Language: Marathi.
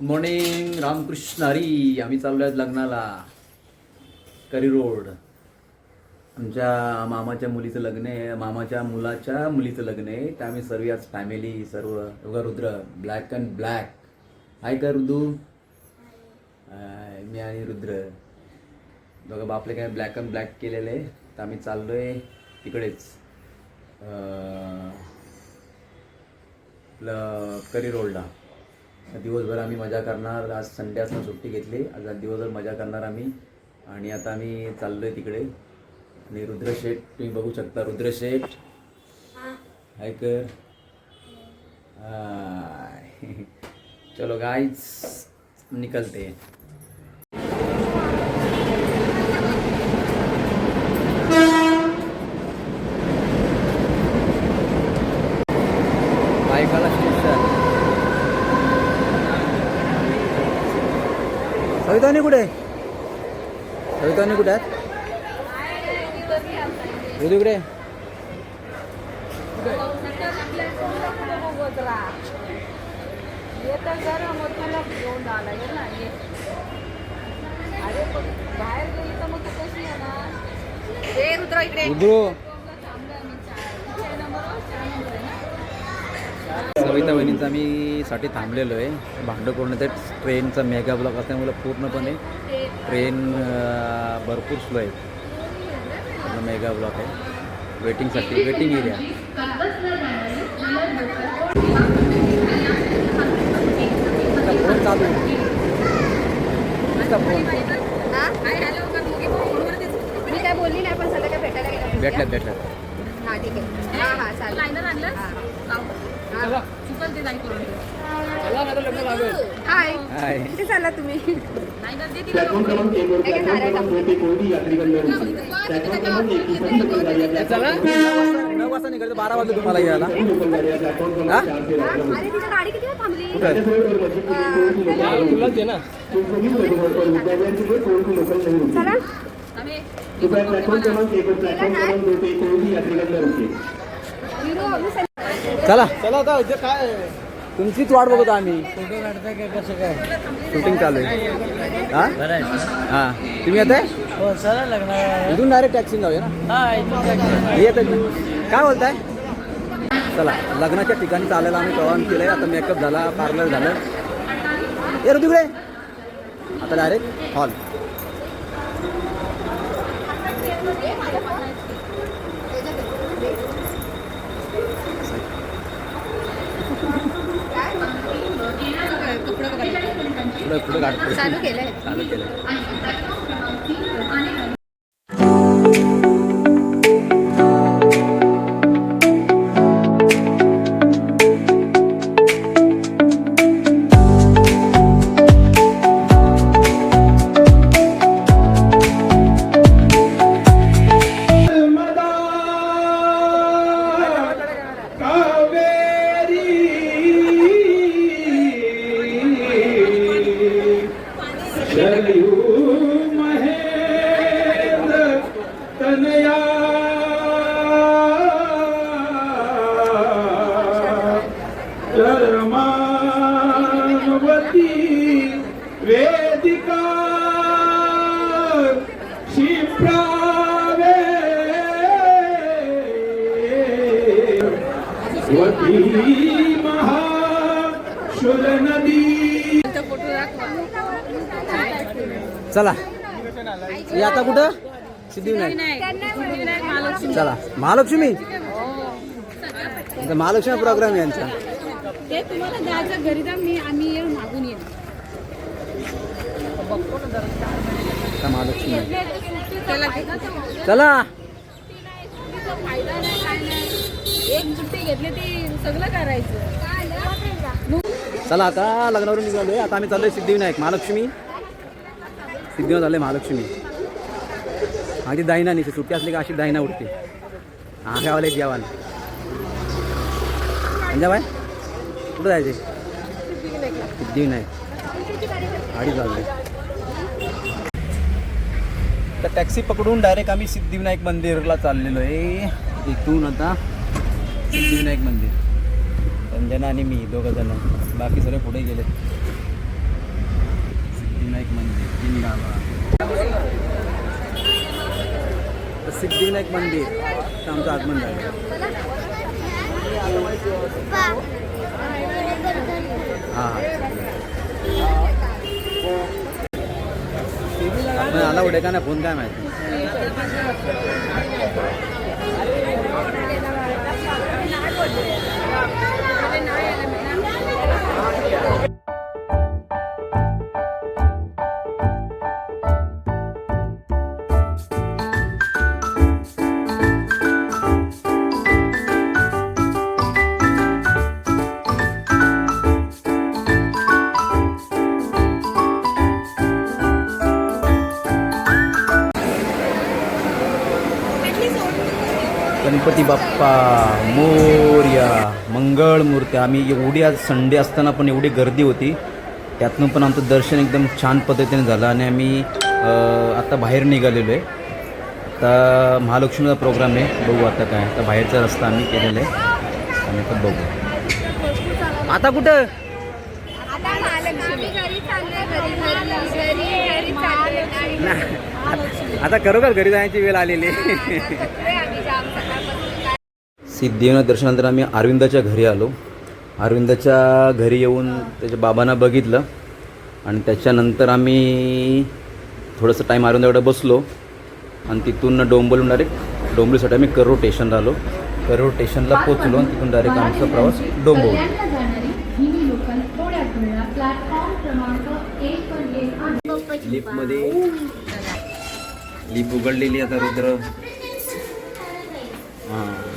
मॉर्निंग रामकृष्ण हरी आम्ही चाललो आहेत लग्नाला. करी रोड. आमच्या मामाच्या मुलीचं लग्न आहे मामाच्या मुलाच्या मुलीचं लग्न आहे. तर आम्ही सर्व आज फॅमिली सर्व रुद्र ब्लॅक अँड ब्लॅक आहे का रुदू मी आणि रुद्र. बघा बापले काय ब्लॅक अँड ब्लॅक केलेलं आहे. तर आम्ही चाललो आहे तिकडेच आपलं करी रोडला. दिवसभर आम्ही मजा करणार. आज संडे असं सुट्टी घेतली. आज दिवसभर मजा करणार आम्ही. आणि आता आम्ही चाललो आहे तिकडे. आणि रुद्रशेठ तुम्ही बघू शकता. रुद्रशेठ. हाय कर. चलो गाईज निकलते. सवितानी कुठे? सवितानी कुठे आहेत? रुदू इकडे. बाहेर गेली तर मग कशी येणार ए सविता वहिनीचं आम्ही साठी थांबलेलो आहे. भांडं ते ट्रेनचा मेगा ब्लॉक असल्यामुळे पूर्णपणे ट्रेन भरपूर स्लो आहे. पूर्ण मेगा ब्लॉक आहे. वेटिंगसाठी वेटिंग एरिया फोन चालू मी काय बोलली नाही पण सगळं काय भेटायला गेलं. भेटल्यात भेटल्यात. हा ठीक आहे. हा हा चालेल. हाय हाय कुठे चालला तुम्ही प्लॅटफॉर्म क्रमांक एक वर हे काय प्लॅटफॉर्म क्रमांक दोन ते कोणती यात्रीगण मिळवली प्लॅटफॉर्म क्रमांक एक ही बंद गाडी आहे चला. प्लॅटफॉर्म नऊ वाजता निघायचं बारा वाजता तुम्हाला यायला. लोकल गाडी आहे प्लॅटफॉर्म क्रमांक चार ते अरे गाडी किती वेळ थांबली? नाही चला कृपया प्लॅटफॉर्म क्रमांक एक वर प्लॅटफॉर्म क्रमांक दोन ते कोणती यात्रीगण चला. चला आता इथे काय तुमचीच वाट बघतो आम्ही. शूटिंग चालू आहे. हा? हा. तुम्ही येत आहे इथून डायरेक्ट टॅक्सी जाऊया ना? येत काय बोलताय? चला लग्नाच्या ठिकाणी चालायला आम्ही प्रवान केलंय. आता मेकअप झाला पार्लर झालं. ये रे. तिकडे आता डायरेक्ट हॉल चालू केलं मानवती वेदिका शिप्रावे। वती महाशुल नदी चला. हे आता कुठं? सिद्धिविनायक. चला. महालक्ष्मी? इथं महालक्ष्मी प्रोग्राम यांचा. ते तुम्हाला जायचं घरी जा मी आम्ही येऊन मागून येऊ. आता महालक्ष्मी त्याला चला. फायदा नाही काय नाही. एक सुट्टी घेतली ती सगळं करायचं. चला आता लग्नावरून निघालोय. आता आम्ही चाललोय सिद्धिविनायक महालक्ष्मी. सिद्धिविनायक झाले महालक्ष्मी. ती दाहिना नाही सुट्टी असली का अशी दाहिना उडते. हा गावाला जेवण बाय कुठं जायचे सिद्धिविनायक गाडी चालली तर टॅक्सी पकडून डायरेक्ट आम्ही सिद्धिविनायक मंदिरला चाललेलो आहे. इथून आता सिद्धिविनायक मंदिर. संजना आणि मी दोघं जण. बाकी सगळे पुढे गेले. सिद्धिविनायक मंदिर जिंदाबाद. तर सिद्धिविनायक मंदिर आमचं आगमन झालं. हां हां. आला उडे का नाही? फोन काय माहिती? गणपती बाप्पा मोर्या मंगळ मूर्ती. आम्ही एवढी आज संडे असताना पण एवढी गर्दी होती. त्यातनं पण आमचं दर्शन एकदम छान पद्धतीने झालं आणि आम्ही आता बाहेर निघालेलो आहे. आता महालक्ष्मीचा प्रोग्राम आहे. बघू आता काय. आता बाहेरचा रस्ता आम्ही केलेला आहे. आम्ही आता बघू. आता कुठं? आता खरोखर घरी जाण्याची वेळ आलेली आहे आम्ही जाम सकाळपासून काय सिद्धिविनायक दर्शनानंतर आम्ही अरविंदाच्या घरी आलो. अरविंदाच्या घरी येऊन त्याच्या बाबांना बघितलं आणि त्याच्यानंतर आम्ही थोडंसं टाईम अरविंदाकडे बसलो. आणि तिथून डोंबवलून डायरेक्ट डोंबवलीसाठी आम्ही करोड स्टेशनला आलो. करोड स्टेशनला पोचलो आणि तिथून डायरेक्ट आमचा प्रवास आहे लिफ्टमध्ये लिफ्ट उघडलेली आता रुद्र. हां.